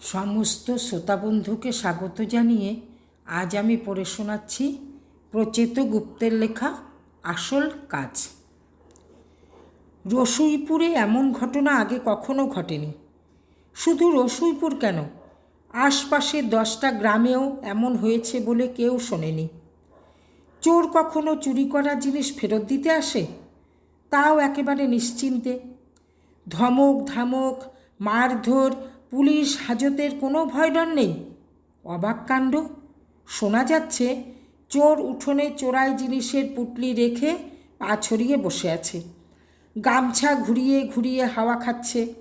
সমস্ত শ্রোতাবন্ধুকে স্বাগত জানিয়ে আজ আমি পড়ে শোনাচ্ছি প্রচেত গুপ্তের লেখা আসল কাজ। রসুইপুরে এমন ঘটনা আগে কখনো ঘটেনি। শুধু রসুইপুর কেন? আশপাশের দশটা গ্রামেও এমন হয়েছে বলে কেউ শোনেনি। চোর কখনো চুরি করা জিনিস ফেরত দিতে আসে? তাও একেবারে নিশ্চিন্তে। ধমক ধামক, মারধর পুলিশ হাজতের কোনো ভয় ডর নেই। অবাক কাণ্ড। শোনা যাচ্ছে, চোর উঠোনে চোরাই জিনিসের পুটলি রেখে পা ছড়িয়ে বসে আছে। গামছা ঘুরিয়ে ঘুরিয়ে হাওয়া খাচ্ছে।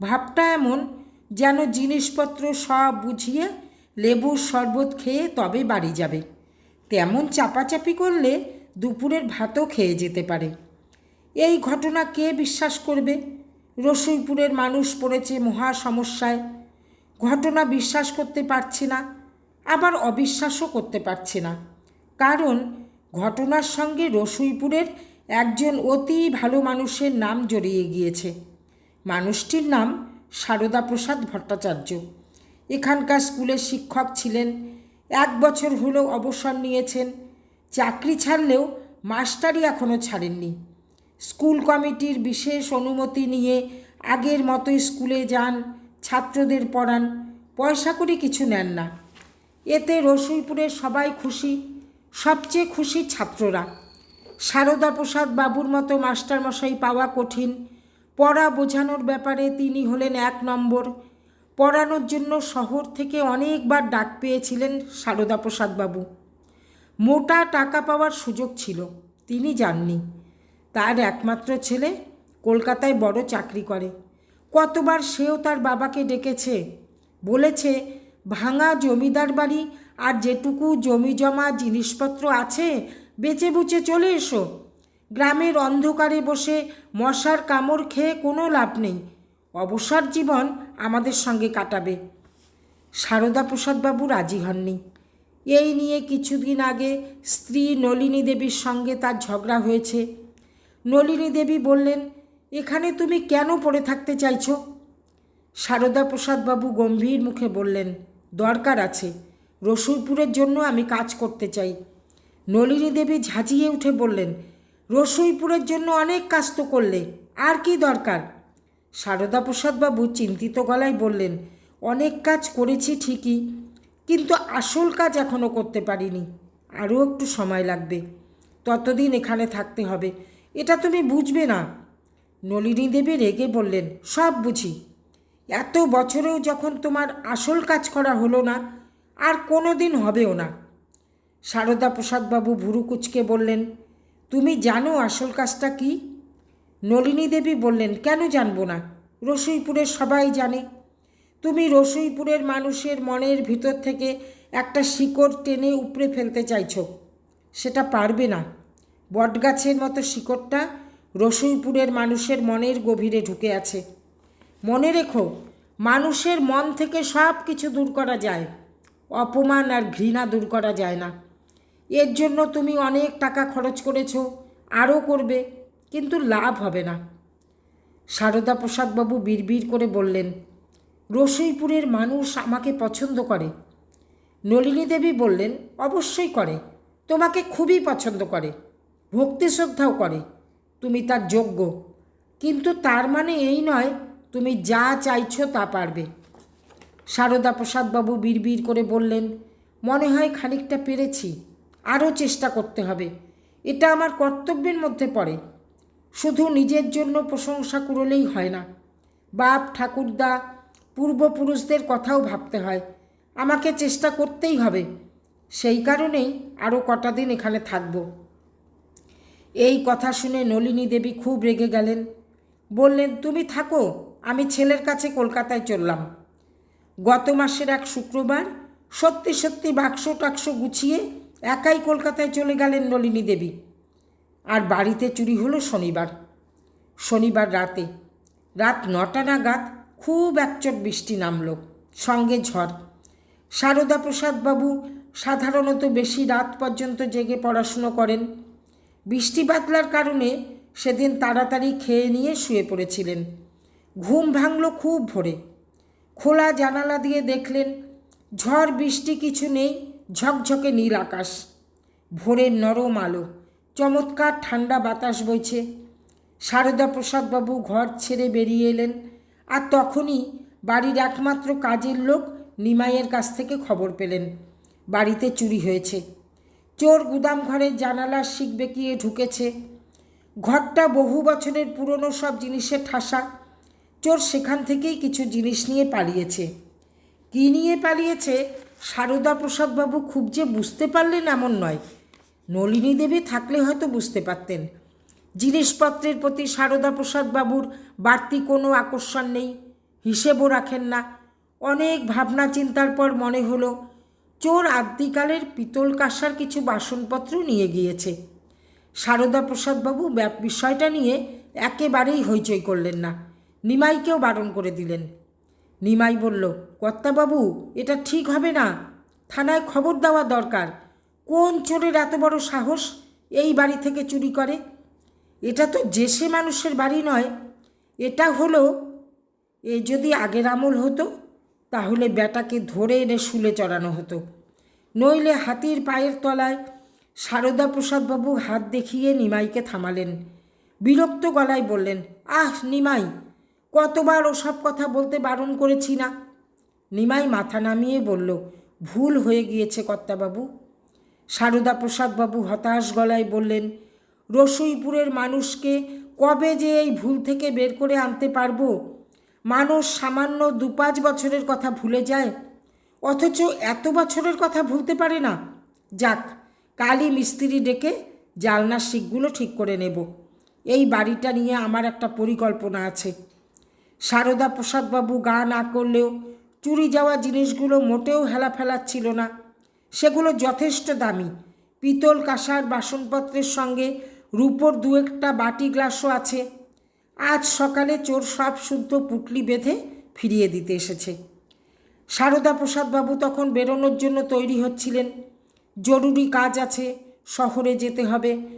ভাবটা এমন যেন জিনিসপত্র সব বুঝিয়ে লেবুর শরবত খেয়ে তবে বাড়ি যাবে। তেমন চাপাচাপি করলে দুপুরের ভাতও খেয়ে যেতে পারে। এই ঘটনা কে বিশ্বাস করবে? রসুইপুরের মানুষ পড়েছে মহা সমস্যায়। ঘটনা বিশ্বাস করতে পারছি না, আবার অবিশ্বাসও করতে পারছি না। কারণ ঘটনার সঙ্গে রসুইপুরের একজন অতি ভালো মানুষের নাম জড়িয়ে গিয়েছে। মানুষটির নাম সারদা প্রসাদ ভট্টাচার্য। এখানকার স্কুলের শিক্ষক ছিলেন, এক বছর হলো অবসর নিয়েছেন, চাকরি ছাড়লেও মাস্টারই এখনও ছাড়েননি। স্কুল কমিটির বিশেষ অনুমতি নিয়ে আগের মতোই স্কুলে যান, ছাত্রদের পড়ান, পয়সা করে কিছু নেন না। এতে রসুলপুরের সবাই খুশি, সবচেয়ে খুশি ছাত্ররা। সারদা প্রসাদ বাবুর মতো মাস্টারমশাই পাওয়া কঠিন, পড়া বোঝানোর ব্যাপারে তিনি হলেন এক নম্বর। পড়ানোর জন্য শহর থেকে অনেকবার ডাক পেয়েছিলেন সারদা প্রসাদ বাবু। মোটা টাকা পাওয়ার সুযোগ ছিল, তিনি যাননি। তার একমাত্র ছেলে কলকাতায় বড় চাকরি করে। কতবার সেও তার বাবাকে ডেকেছে। বলেছে, ভাঙা জমিদার বাড়ি আর যেটুকু জমি জমা জিনিসপত্র আছে, বেচে বুচে চলে এসো। গ্রামের অন্ধকারে বসে মশার কামড় খেয়ে কোনো লাভ নেই। অবসর জীবন আমাদের সঙ্গে কাটাবে সারদা প্রসাদবাবু রাজি হননি। এই নিয়ে কিছুদিন আগে স্ত্রী নলিনী দেবীর সঙ্গে তার ঝগড়া হয়েছে। নলিনী দেবী বললেন, এখানে তুমি কেন পড়ে থাকতে চাইছ? সারদা প্রসাদবাবু গম্ভীর মুখে বললেন, দরকার আছে রসুইপুরের জন্য আমি কাজ করতে চাই। নলিনী দেবী ঝাঁঝিয়ে উঠে বললেন রসুইপুরের জন্য অনেক কাজ তো করলে, আর কি দরকার? সারদা প্রসাদবাবু চিন্তিত গলায় বললেন, অনেক কাজ করেছি ঠিকই, কিন্তু আসল কাজ এখনও করতে পারিনি, আরও একটু সময় লাগবে, ততদিন এখানে থাকতে হবে। এটা তুমি বুঝবে না। নলিনী দেবী রেগে বললেন, সব বুঝি। এত বছরেও যখন তোমার আসল কাজ করা হলো না, আর কোনো দিন হবেও না। সারদা প্রসাদবাবু ভুরু কুচকে বললেন, তুমি জানো আসল কাজটা কি? নলিনী দেবী বললেন, কেন জানব না? রসুইপুরের সবাই জানে। তুমি রসুইপুরের মানুষের মনের ভিতর থেকে একটা শিকড় টেনে উপড়ে ফেলতে চাইছো। সেটা পারবে না। বটগাছের মতো শিকড়টা রসুইপুরের মানুষের মনের গভীরে ঢুকে আছে। মনে রেখো, মানুষের মন থেকে সব কিছু দূর করা যায়। অপমান আর ঘৃণা দূর করা যায় না। এর জন্য তুমি অনেক টাকা খরচ করেছ, আরও করবে, কিন্তু লাভ হবে না। সারদা প্রসাদবাবু বিড়বিড় করে বললেন রসইপুরের মানুষ আমাকে পছন্দ করে। নলিনী দেবী বললেন, অবশ্যই করে। তোমাকে খুবই পছন্দ করে। ভক্তি শ্রদ্ধাও করে। তুমি তার যোগ্য। কিন্তু তার মানে এই নয়, তুমি যা চাইছো তা পারবে। সারদা প্রসাদবাবু বিড়বিড় করে বললেন, মনে হয় খানিকটা পেরেছি। আরও চেষ্টা করতে হবে। এটা আমার কর্তব্যের মধ্যে পড়ে। শুধু নিজের জন্য প্রশংসা করলেই হয় না। বাপ, ঠাকুরদা, পূর্বপুরুষদের কথাও ভাবতে হয়। আমাকে চেষ্টা করতেই হবে। সেই কারণেই আরও কটা দিন এখানে থাকব। এই কথা শুনে নলিনী দেবী খুব রেগে গেলেন। বললেন, তুমি থাকো, আমি ছেলের কাছে কলকাতায় চললাম। গত মাসের এক শুক্রবার সত্যি সত্যি বাক্স টাক্স গুছিয়ে একাই কলকাতায় চলে গেলেন নলিনী দেবী। আর বাড়িতে চুরি হলো শনিবার। শনিবার রাতে, রাত নটা নাগাদ খুব একচট বৃষ্টি নামল, সঙ্গে ঝড়। সারদা প্রসাদবাবু সাধারণত বেশি রাত পর্যন্ত জেগে পড়াশুনো করেন। বৃষ্টি বাতলার কারণে সেদিন তাড়াতাড়ি খেয়ে নিয়ে শুয়ে পড়েছিলেন। ঘুম ভাঙল খুব ভোরে। খোলা জানালা দিয়ে দেখলেন ঝড় বৃষ্টি কিছু নেই, ঝকঝকে নীল আকাশ। ভোরের নরম আলো, চমৎকার ঠান্ডা বাতাস বইছে। সারদা প্রসাদবাবু ঘর ছেড়ে বেরিয়ে এলেন আর তখনই বাড়ির একমাত্র কাজের লোক নিমাইয়ের কাছ থেকে খবর পেলেন। বাড়িতে চুরি হয়েছে। চোর গুদাম ঘরের জানালার শিক বেঁকিয়ে ঢুকেছে। ঘরটা বহু বছরের পুরনো সব জিনিসের ঠাসা। চোর সেখান থেকেই কিছু জিনিস নিয়ে পালিয়েছে। কী নিয়ে পালিয়েছে? সারদা প্রসাদবাবু খুব যে বুঝতে পারলেন এমন নয়। নলিনী দেবী থাকলে হয়তো বুঝতে পারতেন। জিনিসপত্রের প্রতি সারদা প্রসাদবাবুর বাড়তি কোনো আকর্ষণ নেই। হিসেবও রাখেন না। অনেক ভাবনা চিন্তার পর মনে হলো চোর আদ্যিকালের পিতল কাঁসার কিছু বাসনপত্র নিয়ে গিয়েছে। সারদা প্রসাদবাবু বিষয়টা নিয়ে একেবারেই হইচই করলেন না। নিমাইকেও বারণ করে দিলেন। নিমাই বলল, কর্তাবাবু, এটা ঠিক হবে না। থানায় খবর দেওয়া দরকার। কোন চোরের এত বড় সাহস এই বাড়ি থেকে চুরি করে? এটা তো জেসে মানুষের বাড়ি নয়। এটা হলো, এ যদি আগের আমল হতো তাহলে বেটাকে ধরে এনে শুলে চড়ানো হতো। নইলে হাতির পায়ের তলায় সারদা প্রসাদবাবু হাত দেখিয়ে নিমাইকে থামালেন। বিরক্ত গলায় বললেন, আহ, নিমাই, কতবার ওসব কথা বলতে বারণ করেছি না? নিমাই মাথা নামিয়ে বলল, ভুল হয়ে গিয়েছে কর্তাবাবু। সারদা প্রসাদবাবু হতাশ গলায় বললেন, রসুইপুরের মানুষকে কবে যে এই ভুল থেকে বের করে আনতে পারব? মানুষ সামান্য দু পাঁচ বছরের কথা ভুলে যায়। অথচ এত বছরের কথা ভুলতে পারে না। যাক, কালই মিস্ত্রি ডেকে জালনার শিকগুলো ঠিক করে নেব। এই বাড়িটা নিয়ে আমার একটা পরিকল্পনা আছে। সারদা প্রসাদবাবু গা না করলেও চুরি যাওয়া জিনিসগুলো মোটেও হেলা ফেলাচ্ছিল না। সেগুলো যথেষ্ট দামি। পিতল কাঁসার বাসনপত্রের সঙ্গে রূপোর দু একটা বাটি গ্লাসও আছে। আজ সকালে চোর সব শুদ্ধ পুটলি বেঁধে ফিরিয়ে দিতে এসেছে। সারদা প্রসাদবাবু তখন বেরোনোর জন্য তৈরি হচ্ছিলেন। জরুরি কাজ আছে, শহরে যেতে হবে।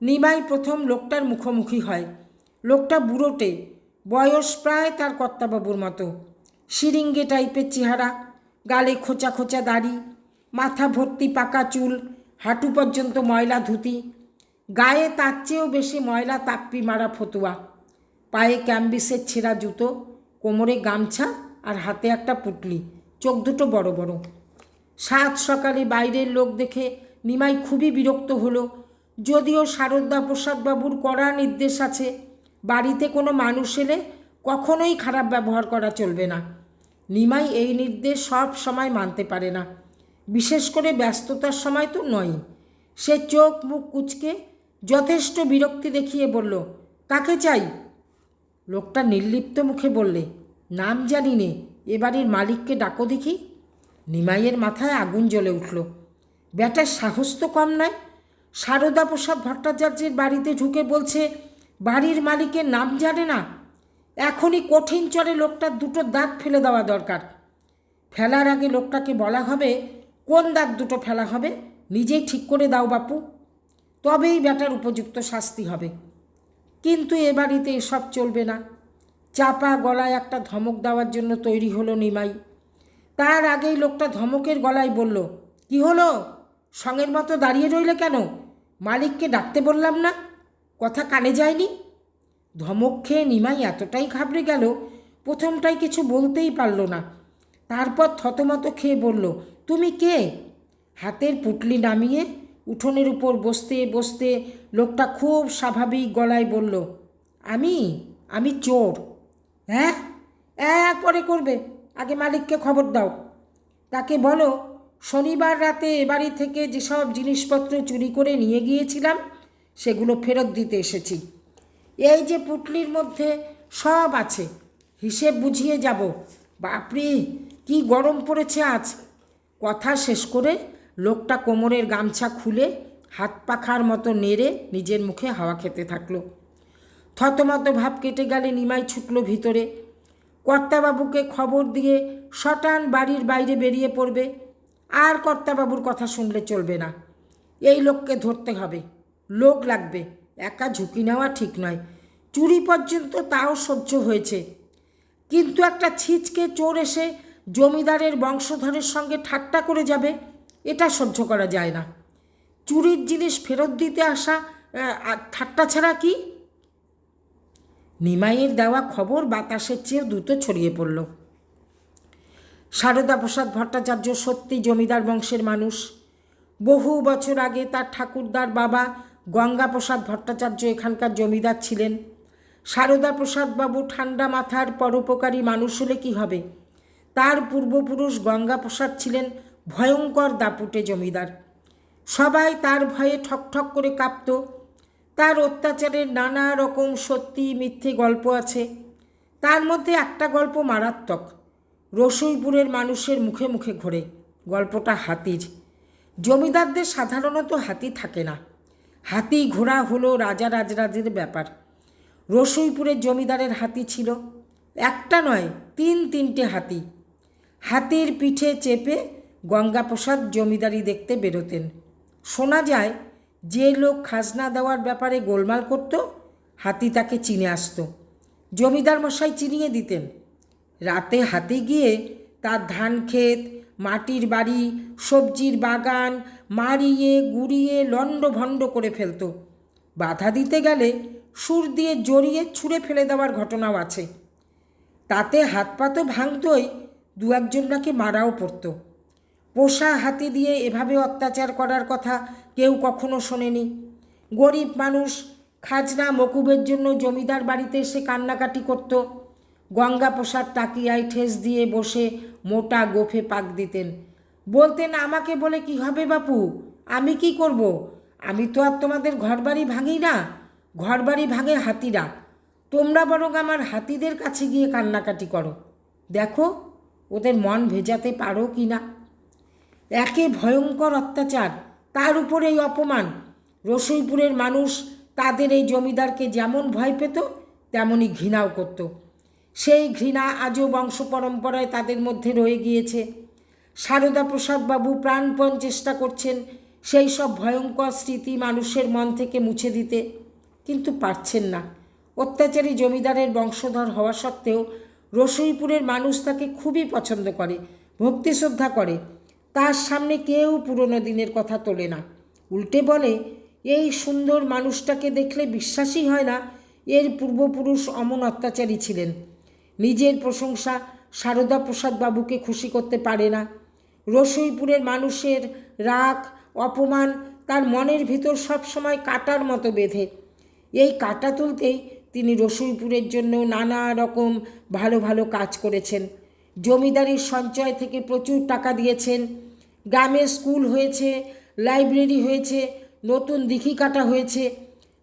নিমাই প্রথম লোকটার মুখোমুখি হয়। লোকটা বুড়োটে, বয়স প্রায় তার কর্তাবাবুর মতো। সিরিঙ্গে টাইপের চেহারা, গালে খোঁচা খোঁচা দাড়ি, মাথা ভর্তি পাকা চুল, হাঁটু পর্যন্ত ময়লা ধুতি। গায়ে তার চেয়েও বেশি ময়লা তাপ্পি মারা ফতুয়া। পায়ে ক্যাম্বিসের ছেঁড়া জুতো, কোমরে গামছা আর হাতে একটা পুটলি। চোখ দুটো বড় বড়। সাত সকালে বাইরের লোক দেখে নিমাই খুবই বিরক্ত হলো। যদিও শারদা প্রসাদবাবুর কড়া নির্দেশ আছে, বাড়িতে কোনো মানুষ এলে কখনোই খারাপ ব্যবহার করা চলবে না। নিমাই এই নির্দেশ সব সময় মানতে পারে না। বিশেষ করে ব্যস্ততার সময় তো নয়। সে চোখ মুখ কুচকে যথেষ্ট বিরক্তি দেখিয়ে বলল, কাকে চাই? লোকটা নির্লিপ্ত মুখে বললে, নাম জানি নে, এ বাড়ির মালিককে ডাকো দেখি। নিমাইয়ের মাথায় আগুন জ্বলে উঠল। ব্যাটার সাহস তো কম নয়। সারদা প্রসাদ ভট্টাচার্যের বাড়িতে ঢুকে বলছে, বাড়ির মালিকের নাম জানে না। এখনই কঠিন চরে লোকটার দুটো দাঁত ফেলে দেওয়া দরকার। ফেলার আগে লোকটাকে বলা হবে, কোন দাগ দুটো ফেলা হবে? নিজেই ঠিক করে দাও বাপু। তবেই ব্যাটার উপযুক্ত শাস্তি হবে। কিন্তু এ বাড়িতে এসব চলবে না। চাপা গলায় একটা ধমক দেওয়ার জন্য তৈরি হলো নিমাই। তার আগেই লোকটা ধমকের গলায় বলল, কি হলো? সঙ্গের মতো দাঁড়িয়ে রইলে কেন? মালিককে ডাকতে বললাম না? কথা কানে যায়নি? ধমক খেয়ে নিমাই এতটাই ঘাবড়ে গেল, প্রথমটাই কিছু বলতেই পারল না। তারপর থতমত খেয়ে বলল, তুমি কে? হাতের পুটলি নামিয়ে উঠোনের উপর বসতে বসতে লোকটা খুব স্বাভাবিক গলায় বলল, আমি? আমি চোর। হ্যাঁ? হ্যাঁ পরে করবে। আগে মালিককে খবর দাও। তাকে বলো, শনিবার রাতে বাড়ি থেকে যেসব জিনিসপত্র চুরি করে নিয়ে গিয়েছিলাম, সেগুলো ফেরত দিতে এসেছি। এই যে পুটলির মধ্যে সব আছে, হিসেব বুঝিয়ে যাব। বাপরে, কি গরম পড়েছে আজ। কথা শেষ করে লোকটা কোমরের গামছা খুলে হাত পাখার মতো নেড়ে নিজের মুখে হাওয়া খেতে থাকল। থতমত ভাব কেটে গেলে নিমাই ছুটল ভিতরে। কর্তাবাবুকে খবর দিয়ে শটান বাড়ির বাইরে বেরিয়ে পড়বে। আর কর্তাবাবুর কথা শুনলে চলবে না। এই লোককে ধরতে হবে। লোক লাগবে। একা ঝুঁকি নেওয়া ঠিক নয়। চুরি পর্যন্ত তাও সহ্য হয়েছে। কিন্তু একটা ছিচকে চোর এসে জমিদারের বংশধরের সঙ্গে ঠাট্টা করে যাবে। এটা সহ্য করা যায় না। চুরির জিনিস ফেরত দিতে আসা ঠাট্টা ছাড়া কি? নিমাইয়ের দেওয়া খবর বাতাসের চেয়ে দ্রুত ছড়িয়ে পড়ল। সারদা প্রসাদ ভট্টাচার্য সত্যি জমিদার বংশের মানুষ। বহু বছর আগে তার ঠাকুরদার বাবা গঙ্গা প্রসাদ ভট্টাচার্য এখানকার জমিদার ছিলেন। সারদা প্রসাদ বাবু ঠান্ডা মাথার পরোপকারী মানুষ হলে কী হবে? তার পূর্বপুরুষ গঙ্গা প্রসাদ ছিলেন ভয়ঙ্কর দাপুটে জমিদার। সবাই তার ভয়ে ঠকঠক করে কাঁপত। তার অত্যাচারের নানা রকম সত্যি মিথ্যে গল্প আছে। তার মধ্যে একটা গল্প মারাত্মক। রসুইপুরের মানুষের মুখে মুখে ঘোরে। গল্পটা হাতির। জমিদারদের সাধারণত হাতি থাকে না। হাতি ঘোড়া হলো রাজা রাজরাজের ব্যাপার। রসুইপুরের জমিদারের হাতি ছিল। একটা নয়, তিন তিনটে হাতি। হাতির পিঠে চেপে গঙ্গাপ্রসাদ জমিদারি দেখতে বেরোতেন। শোনা যায়, যে লোক খাজনা দেওয়ার ব্যাপারে গোলমাল করত, হাতি তাকে চিনে আসতো। জমিদার মশাই চিনিয়ে দিতেন। রাতে হাতি গিয়ে তার ধান ক্ষেত, মাটির বাড়ি, সবজির বাগান, মারিয়ে, গুড়িয়ে, লণ্ডভণ্ড করে ফেলতো। বাধা দিতে গেলে সুর দিয়ে জড়িয়ে ছুঁড়ে ফেলে দেওয়ার ঘটনাও আছে। তাতে হাত পা তো ভাঙতই দু একজন নাকি মারাও পড়তো। পোষা হাতি দিয়ে এভাবে অত্যাচার করার কথা কেউ কখনো শোনেনি। গরিব মানুষ খাজনা মকুবের জন্য জমিদার বাড়িতে এসে কান্নাকাটি করত। গঙ্গা প্রসাদ তাকিয়ায় ঠেস দিয়ে বসে মোটা গোফে পাক দিতেন। বলতেন, আমাকে বলে কি হবে বাপু? আমি কি করব? আমি তো আর তোমাদের ঘরবাড়ি ভাঙি না। ঘরবাড়ি ভাঙে হাতিরা। তোমরা বরং আমার হাতিদের কাছে গিয়ে কান্নাকাটি করো। দেখো, ওদের মন ভেজাতে পারো কি না? একে ভয়ঙ্কর অত্যাচার, তার উপর এই অপমান। রসইপুরের মানুষ তাদের এই জমিদারকে যেমন ভয় পেত, তেমনই ঘৃণাও করত। সেই ঘৃণা আজও বংশ পরম্পরায় তাদের মধ্যে রয়ে গিয়েছে। সারদা প্রসাদবাবু প্রাণপণ চেষ্টা করছেন সেই সব ভয়ঙ্কর স্মৃতি মানুষের মন থেকে মুছে দিতে। কিন্তু পারছেন না। অত্যাচারী জমিদারের বংশধর হওয়া সত্ত্বেও রসুইপুরের মানুষ তাকে খুবই পছন্দ করে, ভক্তি শ্রদ্ধা করে। তার সামনে কেউ পুরনো দিনের কথা তোলে না। উল্টে বলে, এই সুন্দর মানুষটাকে দেখলে বিশ্বাসই হয় না, এর পূর্বপুরুষ অমন অত্যাচারী ছিলেন। নিজের প্রশংসা সারদা প্রসাদ বাবুকে খুশি করতে পারে না। রসুইপুরের মানুষের রাগ, অপমান তার মনের ভিতর সবসময় কাটার মতো বেঁধে। এই কাটা তুলতেই তিনি রসুইপুরের জন্য নানা রকম ভালো ভালো কাজ করেছেন। জমিদারির সঞ্চয় থেকে প্রচুর টাকা দিয়েছেন। গ্রামে স্কুল হয়েছে, লাইব্রেরি হয়েছে, নতুন দিঘি কাটা হয়েছে,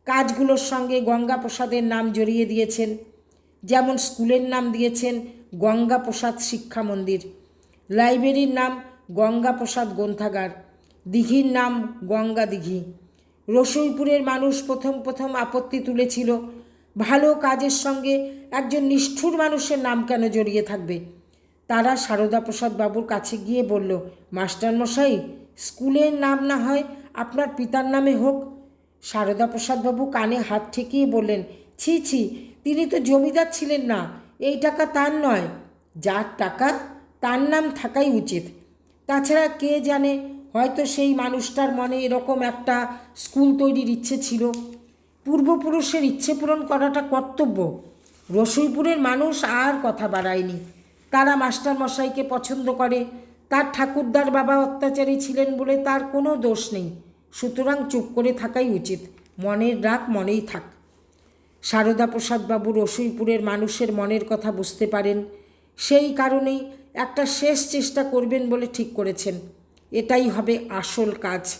কাজগুলোর সঙ্গে গঙ্গা প্রসাদের নাম জড়িয়ে দিয়েছেন। যেমন স্কুলের নাম দিয়েছেন গঙ্গা প্রসাদ শিক্ষা মন্দির, লাইব্রেরির নাম গঙ্গা প্রসাদ গ্রন্থাগার, দিঘির নাম গঙ্গা দিঘি। রসইপুরের মানুষ প্রথম প্রথম আপত্তি তুলেছিল, ভালো কাজের সঙ্গে একজন নিষ্ঠুর মানুষের নাম কেন জড়িয়ে থাকবে? তারা সারদা প্রসাদ বাবুর কাছে গিয়ে বলল, মাস্টারমশাই স্কুলের নাম না হয় আপনার পিতার নামে হোক। সারদা প্রসাদবাবু কানে হাত ঠেকিয়ে বললেন, ছি ছি, তিনি তো জমিদার ছিলেন না, এই টাকা তার নয়। যার টাকা তার নাম থাকাই উচিত। তাছাড়া কে জানে, হয়তো সেই মানুষটার মনে এরকম একটা স্কুল তৈরির ইচ্ছে ছিল। পূর্বপুরুষের ইচ্ছে পূরণ করাটা কর্তব্য। রসুইপুরের মানুষ আর কথা বাড়ায়নি। তারা মাস্টার মশাইকে পছন্দ করে। তার ঠাকুরদার বাবা অত্যাচারী ছিলেন বলে তার কোনো দোষ নেই। সুতরাং চুপ করে থাকাই উচিত। মনের রাগ মনেই থাক। সারদা প্রসাদবাবু রসুইপুরের মানুষের মনের কথা বুঝতে পারেন। সেই কারণেই একটা শেষ চেষ্টা করবেন বলে ঠিক করেছেন। এটাই হবে আসল কাজ।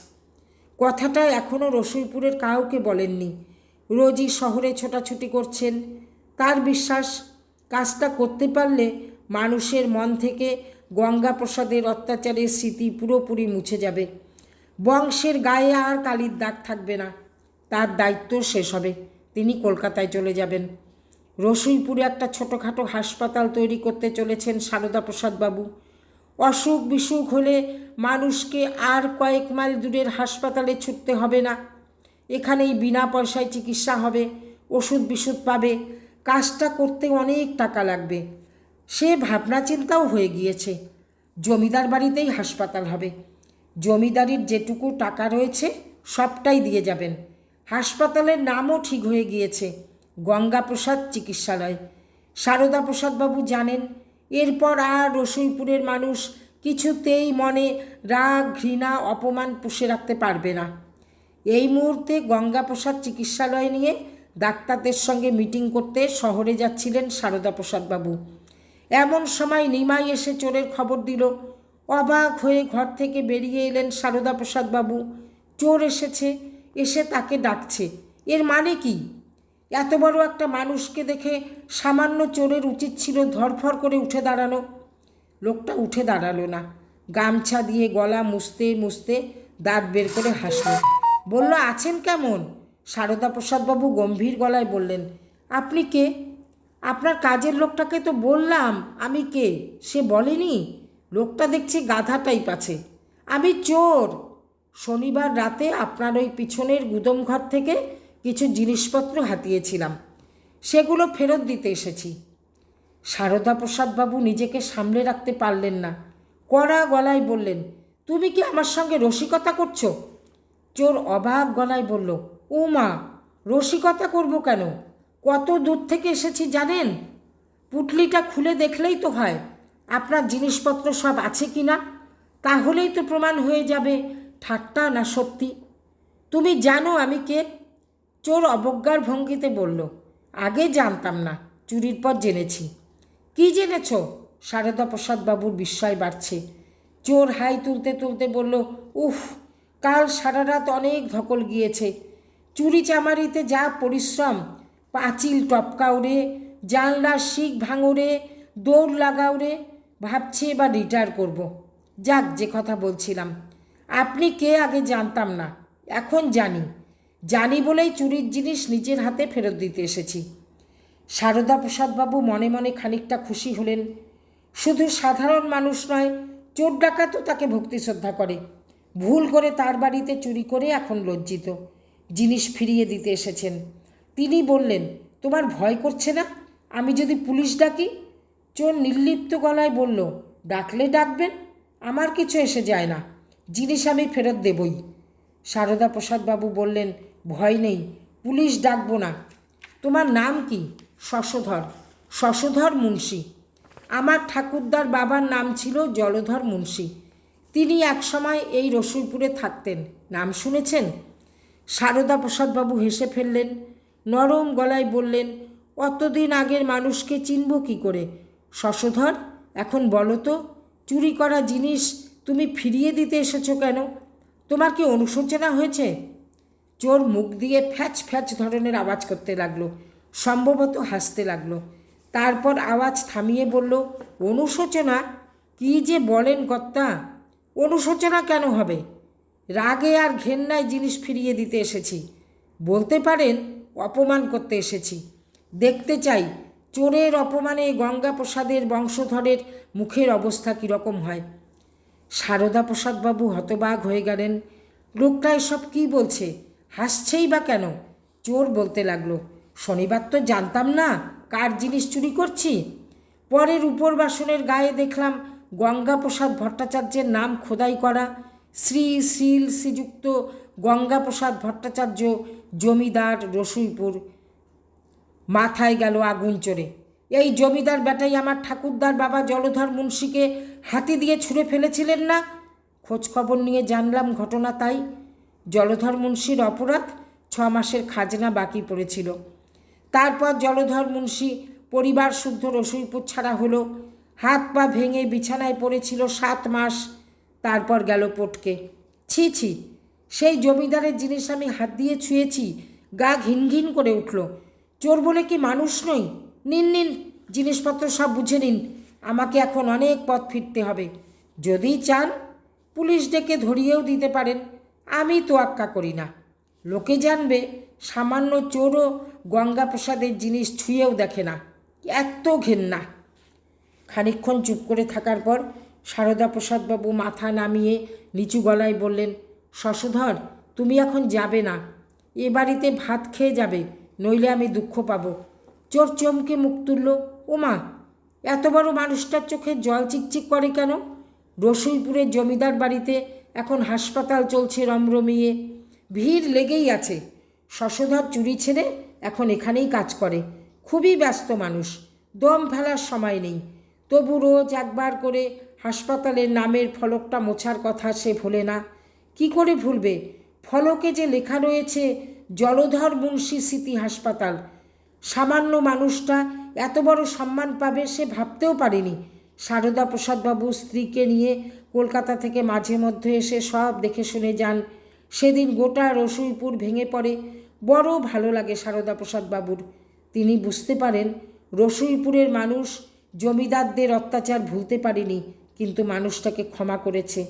কথাটা এখনও রসুইপুরের কাউকে বলেননি। রোজই শহরে ছোটাছুটি করছেন। তার বিশ্বাস, কাজটা করতে পারলে মানুষের মন থেকে গঙ্গা প্রসাদের অত্যাচারের স্মৃতি পুরোপুরি মুছে যাবে। বংশের গায়ে আর কালির দাগ থাকবে না। তার দায়িত্ব শেষ হবে। তিনি কলকাতায় চলে যাবেন। রসুইপুরে একটা ছোটোখাটো হাসপাতাল তৈরি করতে চলেছেন সারদা প্রসাদবাবু অসুখ বিসুখ হলে মানুষকে আর কয়েক মাইল দূরের হাসপাতালে ছুটতে হবে না। এখানেই বিনা পয়সায় চিকিৎসা হবে, ওষুধ বিষুধ পাবে, কাজটা করতে অনেক টাকা লাগবে। সে ভাবনা চিন্তাও হয়ে গিয়েছে। জমিদার বাড়িতেই হাসপাতাল হবে। জমিদারির যেটুকু টাকা রয়েছে, সবটাই দিয়ে যাবেন। হাসপাতালের নামও ঠিক হয়ে গিয়েছে, গঙ্গাপ্রসাদ চিকিৎসালয়। সারদা প্রসাদবাবু জানেন, এরপর আর রসুইপুরের মানুষ কিছুতেই মনে রাগ, ঘৃণা, অপমান পুষে রাখতে পারবে না। এই মুহূর্তে গঙ্গাপ্রসাদ চিকিৎসালয় নিয়ে ডাক্তারদের সঙ্গে মিটিং করতে শহরে যাচ্ছিলেন সারদা প্রসাদবাবু এমন সময় নিমাই এসে চোরের খবর দিল। অবাক হয়ে ঘর থেকে বেরিয়ে এলেন সারদা প্রসাদবাবু চোর এসেছে, এসে তাকে ডাকছে। এর মানে কি? এত বড় একটা মানুষকে দেখে সামান্য চোরের উচিত ছিল ধরফর করে উঠে দাঁড়ানো। লোকটা উঠে দাঁড়াল না। গামছা দিয়ে গলা মুছতে মুছতে দাঁত বের করে হাসল। বলল, আছেন কেমন? সারদা প্রসাদবাবু গম্ভীর গলায় বললেন, আপনি কে? আপনার কাজের লোকটাকে তো বললাম, আমি কে? সে বলেনি? লোকটা দেখছি গাধা টাইপ আছে। আমি চোর। শনিবার রাতে আপনার ওই পিছনের গুদম ঘর থেকে কিছু জিনিসপত্র হাতিয়েছিলাম। সেগুলো ফেরত দিতে এসেছি। সারদা প্রসাদবাবু নিজেকে সামলে রাখতে পারলেন না। কড়া গলায় বললেন, তুমি কি আমার সঙ্গে রসিকতা করছ? চোর অবাক গলায় বলল, ও মা, রসিকতা করব কেন? কত দূর থেকে এসেছি জানেন? পুটলিটা খুলে দেখলেই তো হয়। আপনার জিনিসপত্র সব আছে কি না? তাহলেই তো প্রমাণ হয়ে যাবে, ঠাট্টা না সত্যি? তুমি জানো আমি কে? চোর অবজ্ঞার ভঙ্গিতে বলল, আগে জানতাম না, চুরির পর জেনেছি। কি জেনেছ? সারদা প্রসাদবাবুর বিস্ময় বাড়ছে। চোর হাই তুলতে তুলতে বলল, উফ, কাল সারা রাত অনেক ধকল গিয়েছে। চুরি চামারিতে যা পরিশ্রম পাঁচিল টপকাউরে জানলার শিখ ভাঙুরে, দৌড় লাগাউরে ভাবছি এবার রিটায়ার করব। যাক, যে কথা বলছিলাম। আপনি কে আগে জানতাম না, এখন জানি। জানি বলেই চুরির জিনিস নিজের হাতে ফেরত দিতে এসেছি। সারদা প্রসাদবাবু মনে মনে খানিকটা খুশি হলেন। শুধু সাধারণ মানুষ নয়, চোর ডাকাতও তাকে ভক্তি শ্রদ্ধা করে। ভুল করে তার বাড়িতে চুরি করে এখন লজ্জিত। জিনিস ফিরিয়ে দিতে এসেছেন। তিনি বললেন, তোমার ভয় করছে না? আমি যদি পুলিশ ডাকি? চোর নির্লিপ্ত গলায় বলল, ডাকলে ডাকবেন, আমার কিছু এসে যায় না, জিনিস আমি ফেরত দেবই। সারদা প্রসাদবাবু বললেন, ভয় নেই, পুলিশ ডাকবো না। তোমার নাম কি? শশধর শশধর মুন্সি। আমার ঠাকুরদার বাবার নাম ছিল জলধর মুন্সি। তিনি একসময় এই রসুলপুরে থাকতেন। নাম শুনেছেন? সারদা প্রসাদবাবু হেসে ফেললেন নরম গলায় বললেন, অতদিন আগের মানুষকে চিনব কী করে? শশধর, এখন বলো তো, চুরি করা জিনিস তুমি ফিরিয়ে দিতে এসেছ কেন? তোমার কি অনুশোচনা হয়েছে? চোর মুখ দিয়ে ফ্যাচ ফ্যাচ ধরনের আওয়াজ করতে লাগল, সম্ভবত হাসতে লাগল। তারপর আওয়াজ থামিয়ে বলল, অনুশোচনা? কি যে বলেন কর্তা, অনুশোচনা কেন হবে? রাগে আর ঘেন্নায় জিনিস ফিরিয়ে দিতে এসেছি। বলতে পারেন অপমান করতে এসেছি। দেখতে চাই, চোরের অপমানে গঙ্গাপ্রসাদের বংশধরের মুখের অবস্থা কীরকম হয়। সারদা প্রসাদবাবু হতবাক হয়ে গেলেন। লোকটা এসব কী বলছে? হাসছেই বা কেন? চোর বলতে লাগল, শনিবার তো জানতাম না কার জিনিস চুরি করছি। পরের উপর বাসনের গায়ে দেখলাম গঙ্গাপ্রসাদ ভট্টাচার্যের নাম খোদাই করা। শ্রী, শ্রীল শ্রীযুক্ত গঙ্গাপ্রসাদ ভট্টাচার্য, জমিদার রসুইপুর, মাথায় গেল আগুন চড়ে। এই জমিদার বেটাই আমার ঠাকুরদার বাবা জলধর মুন্সিকে হাতি দিয়ে ছুঁড়ে ফেলেছিলেন না? খোঁজখবর নিয়ে জানলাম ঘটনা তাই। জলধর মুন্সির অপরাধ ছ মাসের খাজনা বাকি পড়েছিল। তারপর জলধর মুন্সি পরিবার শুদ্ধ রসুইপুর ছাড়া হলো। হাত পা ভেঙে বিছানায় পড়েছিল সাত মাস। তারপর গেল পটকে ছি ছি। সেই জমিদারের জিনিস আমি হাত দিয়ে ছুঁয়েছি, গা ঘিন ঘিন করে উঠল। চোর বলে কি মানুষ নই? নিন নিন, জিনিসপত্র সব বুঝে নিন। আমাকে এখন অনেক পথ ফিরতে হবে। যদি চান, পুলিশ ডেকে ধরিয়েও দিতে পারেন। আমি তোয়াক্কা করি না। লোকে জানবে, সামান্য চোরও গঙ্গাপ্রসাদের জিনিস ছুঁয়েও দেখে না। এত ঘেন্না। খানিক্ষণ চুপ করে থাকার পর সারদা প্রসাদবাবু মাথা নামিয়ে নিচু গলায় বললেন শশধর, তুমি এখন যাবে না। এ বাড়িতে ভাত খেয়ে যাবে, নইলে আমি দুঃখ পাবো। চোর চমকে মুখ তুলল, ওমা, এত বড় মানুষটার চোখে জল চিকচিক করে কেন? রসুইপুরের জমিদার বাড়িতে এখন হাসপাতাল চলছে রমরমিয়ে। ভিড় লেগেই আছে। শশধর চুরি ছেড়ে এখন এখানেই কাজ করে। খুবই ব্যস্ত মানুষ, দম ফেলার সময় নেই। তবু রোজ একবার করে হাসপাতালের নামের ফলকটা মোছার কথা সে ভোলে না। কি করে ভুলবে? ফলকে যে লেখা রয়েছে, জলধর মুন্সি স্মৃতি হাসপাতাল। সামান্য মানুষটা এত বড় সম্মান পাবে সে ভাবতেও পারেনি। সারদা প্রসাদবাবু স্ত্রীকে নিয়ে কলকাতা থেকে মাঝে মধ্যে এসে সব দেখে শুনে যান। সেদিন গোটা রসুইপুর ভেঙে পড়ে। বড় ভালো লাগে সারদা প্রসাদবাবুর তিনি বুঝতে পারেন রসুইপুরের মানুষ জমিদারদের অত্যাচার ভুলতে পারেনি, কিন্তু মানুষটাকে ক্ষমা করেছে।